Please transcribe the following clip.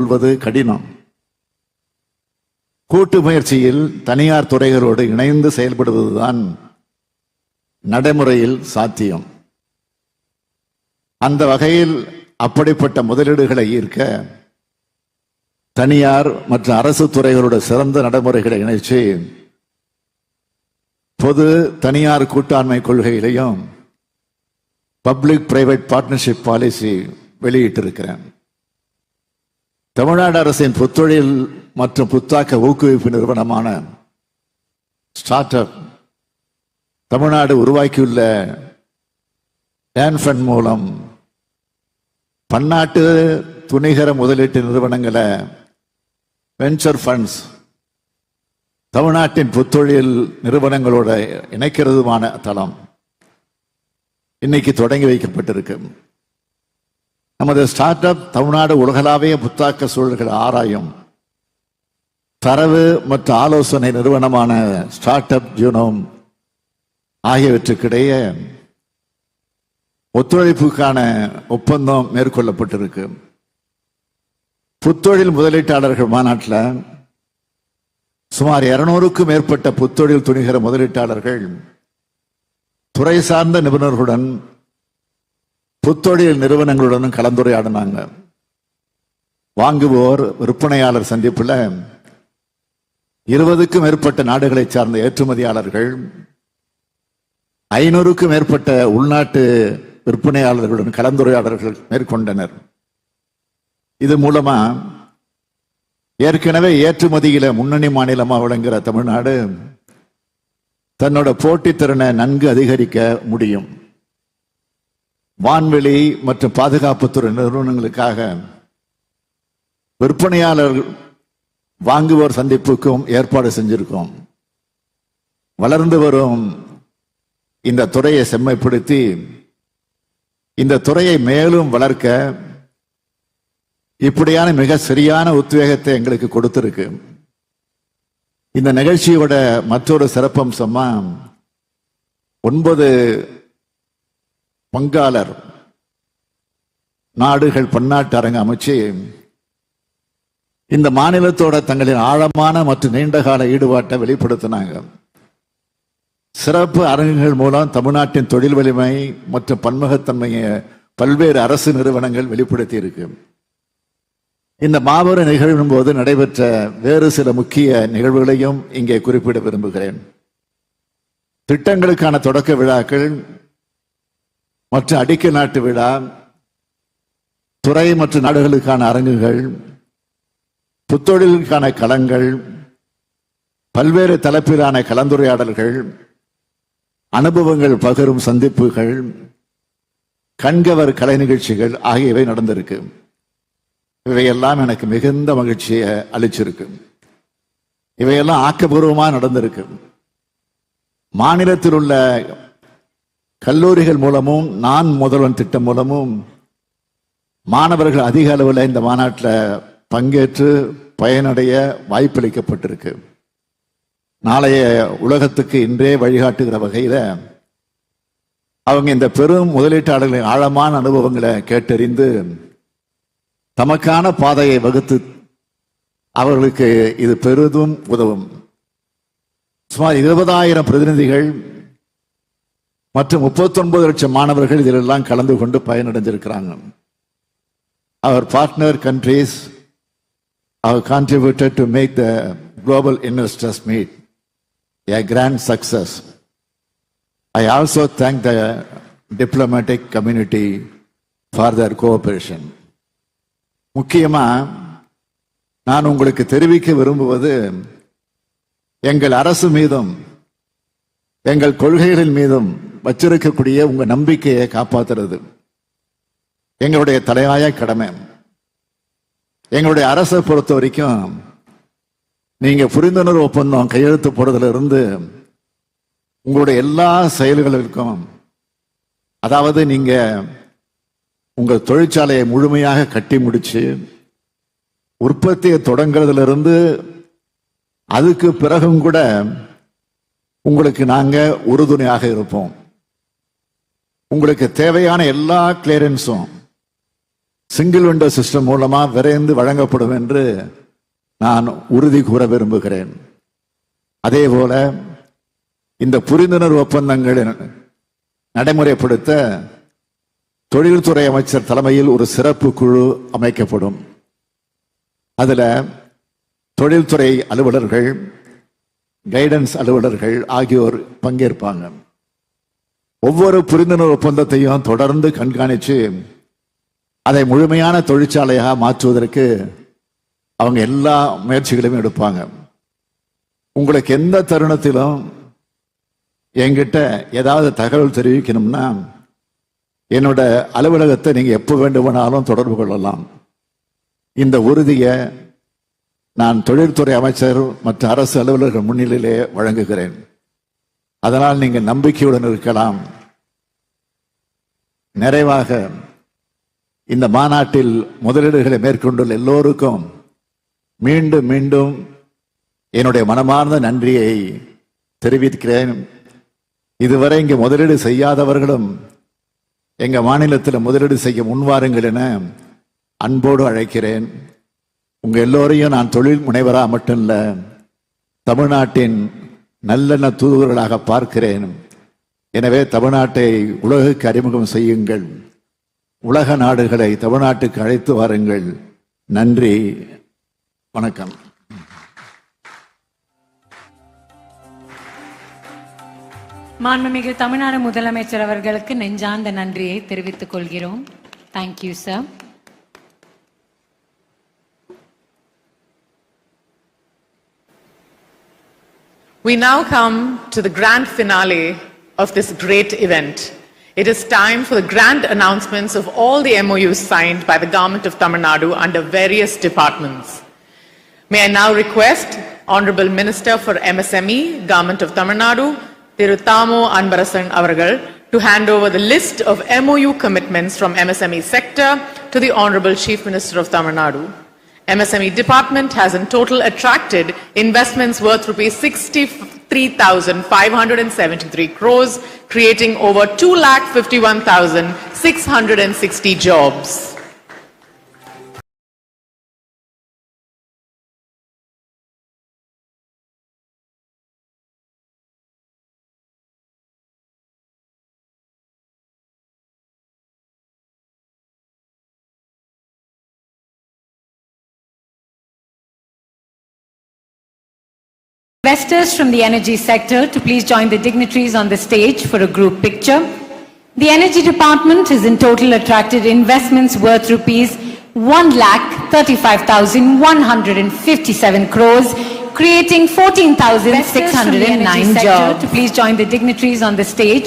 கொள்வது கடினம். கூட்டு முயற்சியில் தனியார் துறைகளோடு இணைந்து செயல்படுவதுதான் நடைமுறையில் சாத்தியம். அந்த வகையில் அப்படிப்பட்ட முதலீடுகளை ஈர்க்க தனியார் மற்றும் அரசு துறைகளோட சிறந்த நடைமுறைகளை இணைச்சு பொது தனியார் கூட்டாண்மை கொள்கையிலையும் பப்ளிக் பிரைவேட் பார்ட்னர்ஷிப் பாலிசி வெளியிட்டிருக்கிறேன். தமிழ்நாடு அரசின் புத்தொழில் மற்றும் புத்தாக்க ஊக்குவிப்பு நிறுவனமான ஸ்டார்ட் அப் தமிழ்நாடு உருவாக்கியுள்ள டேன்ஃபண்ட் மூலம் பன்னாட்டு துணிகர முதலீட்டு நிறுவனங்களை வெஞ்சர் ஃபண்ட்ஸ் தமிழ்நாட்டின் புத்தொழில் நிறுவனங்களோட இணைக்கிறதுமான தளம் இன்னைக்கு தொடங்கி வைக்கப்பட்டிருக்கு. நமது ஸ்டார்ட் அப் தமிழ்நாடு உலகளாவிய புத்தாக்க சூழல்கள் ஆராயும் தரவு மற்றும் ஆலோசனை நிறுவனமான ஸ்டார்ட் அப் ஜூனோம் ஆகியவற்றுக்கிடையே ஒத்துழைப்புக்கான ஒப்பந்தம் மேற்கொள்ளப்பட்டிருக்கு. புத்தொழில் முதலீட்டாளர்கள் மாநாட்டில் சுமார் இருநூறுக்கும் மேற்பட்ட புத்தொழில் துணிகிற முதலீட்டாளர்கள் துறை சார்ந்த நிபுணர்களுடன் புத்தொழில் நிறுவனங்களுடனும் கலந்துரையாடினாங்க. வாங்குவோர் விற்பனையாளர் சந்திப்புல இருபதுக்கும் மேற்பட்ட நாடுகளை சார்ந்த ஏற்றுமதியாளர்கள் ஐநூறுக்கும் மேற்பட்ட உள்நாட்டு விற்பனையாளர்களுடன் கலந்துரையாடல்கள் மேற்கொண்டனர். இது மூலமா ஏற்கனவே ஏற்றுமதியில முன்னணி மாநிலமா விளங்குகிற தமிழ்நாடு தன்னோட போட்டித்திறனை நன்கு அதிகரிக்க முடியும். வான்வெளி மற்றும் பாதுகாப்புத்துறை நிறுவனங்களுக்காக விற்பனையாளர் வாங்குவோர் சந்திப்புக்கும் ஏற்பாடு செஞ்சிருக்கோம். வளர்ந்து வரும் இந்த துறையை செம்மைப்படுத்தி இந்த துறையை மேலும் வளர்க்க இப்படியான மிக சரியான உத்வேகத்தை எங்களுக்கு கொடுத்திருக்கு. இந்த நிகழ்ச்சியோட மற்றொரு சிறப்பம்சமா ஒன்பது பங்காளர் நாடுகள் பன்னாட்டு அரங்கு அமைச்சு இந்த மாநிலத்தோட தங்களின் ஆழமான மற்றும் நீண்டகால ஈடுபாட்டை வெளிப்படுத்தினாங்க. சிறப்பு அரங்குகள் மூலம் தமிழ்நாட்டின் தொழில் வலிமை மற்றும் பன்முகத்தன்மையை பல்வேறு அரசு நிறுவனங்கள் வெளிப்படுத்தி இருக்கு இந்த மாபெரும் நிகழ்வின் போது நடைபெற்ற வேறு சில முக்கிய நிகழ்வுகளையும் இங்கே குறிப்பிட விரும்புகிறேன். திட்டங்களுக்கான தொடக்க விழாக்கள் மற்ற அடிக்க நாட்டு விழா துறை மற்றும் நாடுகளுக்கான அரங்குகள் புத்தொழிலுக்கான களங்கள் பல்வேறு தலைப்பிலான கலந்துரையாடல்கள் அனுபவங்கள் பகிரும் சந்திப்புகள் கண்கவர் கலை நிகழ்ச்சிகள் ஆகியவை நடந்திருக்கு. இவையெல்லாம் எனக்கு மிகுந்த மகிழ்ச்சியை அளிச்சிருக்கு. இவையெல்லாம் ஆக்கப்பூர்வமாக நடந்திருக்கு. மாநிலத்தில் உள்ள கல்லூரிகள் மூலமும் நான் முதல்வன் திட்டம் மூலமும் மாணவர்கள் அதிக அளவில் இந்த மாநாட்டில் பங்கேற்று பயனடைய வாய்ப்பளிக்கப்பட்டிருக்கு. நாளைய உலகத்துக்கு இன்றே வழிகாட்டுகிற வகையில அவங்க இந்த பெரும் முதலீட்டாளர்களின் ஆழமான அனுபவங்களை கேட்டறிந்து தமக்கான பாதையை வகுத்து அவர்களுக்கு இது பெரிதும் உதவும். சுமார் இருபதாயிரம் பிரதிநிதிகள் மற்றும் முப்பத்தொன்பது லட்சம் மாணவர்கள் இதிலெல்லாம் கலந்து கொண்டு பயனடைஞ்சிருக்கிறாங்க அவர் partner countries our contributed to make the global investors meet a grand success I also thank the diplomatic community for their cooperation முக்கியமாக நான் உங்களுக்கு தெரிவிக்க விரும்புவது எங்கள் அரசு மீதும் எங்கள் கொள்கைகளின் மீதும் வச்சிருக்கக்கூடிய உங்க நம்பிக்கையை காப்பாத்துறது. எங்களுடைய தலையாய கடமை. எங்களுடைய அரசை பொறுத்த வரைக்கும் நீங்க புரிந்துணர்வு ஒப்பந்தம் கையெழுத்து போடுறதுல இருந்து உங்களுடைய எல்லா செயல்களுக்கும் அதாவது நீங்க உங்கள் தொழிற்சாலையை முழுமையாக கட்டி முடிச்சு உற்பத்தியை தொடங்குறதுல இருந்து அதுக்கு பிறகும் கூட உங்களுக்கு நாங்க உறுதுணையாக இருப்போம். உங்களுக்கு தேவையான எல்லா கிளியரன்ஸும் சிங்கிள் விண்டோ சிஸ்டம் மூலமா விரைந்து வழங்கப்படும் என்று நான் உறுதி கூற விரும்புகிறேன். அதே போல இந்த புரிந்துணர்வு ஒப்பந்தங்களை நடைமுறைப்படுத்த தொழில்துறை அமைச்சர் தலைமையில் ஒரு சிறப்பு குழு அமைக்கப்படும். அதில் தொழில்துறை அலுவலர்கள் கைடன்ஸ் அலுவலர்கள் ஆகியோர் பங்கேற்பாங்க. ஒவ்வொரு புரிந்துணர்வு ஒப்பந்தத்தையும் தொடர்ந்து கண்காணித்து அதை முழுமையான தொழிற்சாலையாக மாற்றுவதற்கு அவங்க எல்லா முயற்சிகளையும் எடுப்பாங்க. உங்களுக்கு எந்த தருணத்திலும் என்கிட்ட ஏதாவது தகவல் தெரிவிக்கணும்னா என்னோட அலுவலகத்தை நீங்கள் எப்போ வேண்டுமானாலும் தொடர்பு கொள்ளலாம். இந்த உறுதியை நான் தொழில்துறை அமைச்சர் மற்ற அரசு அலுவலர்கள் முன்னிலையிலே வழங்குகிறேன். அதனால் நீங்க நம்பிக்கையுடன் இருக்கலாம். நிறைவாக இந்த மாநாட்டில் முதலீடுகளை மேற்கொண்டுள்ள எல்லோருக்கும் மீண்டும் மீண்டும் என்னுடைய மனமார்ந்த நன்றியை தெரிவிக்கிறேன். இதுவரை இங்கே முதலீடு செய்யாதவர்களும் எங்க மாநிலத்தில் முதலீடு செய்ய முன்வாருங்கள் என அன்போடு அழைக்கிறேன். உங்கள் எல்லோரையும் நான் தொழில் முனைவரா மட்டும் இல்லை தமிழ்நாட்டின் நல்லெண்ண தூதுவர்களாக பார்க்கிறேன். எனவே தமிழ்நாட்டை உலகுக்கு அறிமுகம் செய்யுங்கள். உலக நாடுகளை தமிழ்நாட்டுக்கு அழைத்து வாருங்கள். நன்றி. வணக்கம். மாண்புமிகு தமிழ்நாடு முதலமைச்சர் அவர்களுக்கு நெஞ்சார்ந்த நன்றியை தெரிவித்துக் கொள்கிறோம். Thank you sir We now come to the grand finale of this great event. It is time for the grand announcements of all the MOUs signed by the Government of Tamil Nadu under various departments. May I now request Honorable Minister for MSME, Government of Tamil Nadu, Tirutamo Anbarasan Avargal, to hand over the list of MOU commitments from MSME sector to the Honorable Chief Minister of Tamil Nadu. MSME department has in total attracted investments worth rupees 63,573 crores, creating over 2,51,660 jobs. Investors from the energy sector to please join the dignitaries on the stage for a group picture. The energy department has in total attracted investments worth rupees 1 lakh 35,157 crores, creating 14,609 jobs. To please join the dignitaries on the stage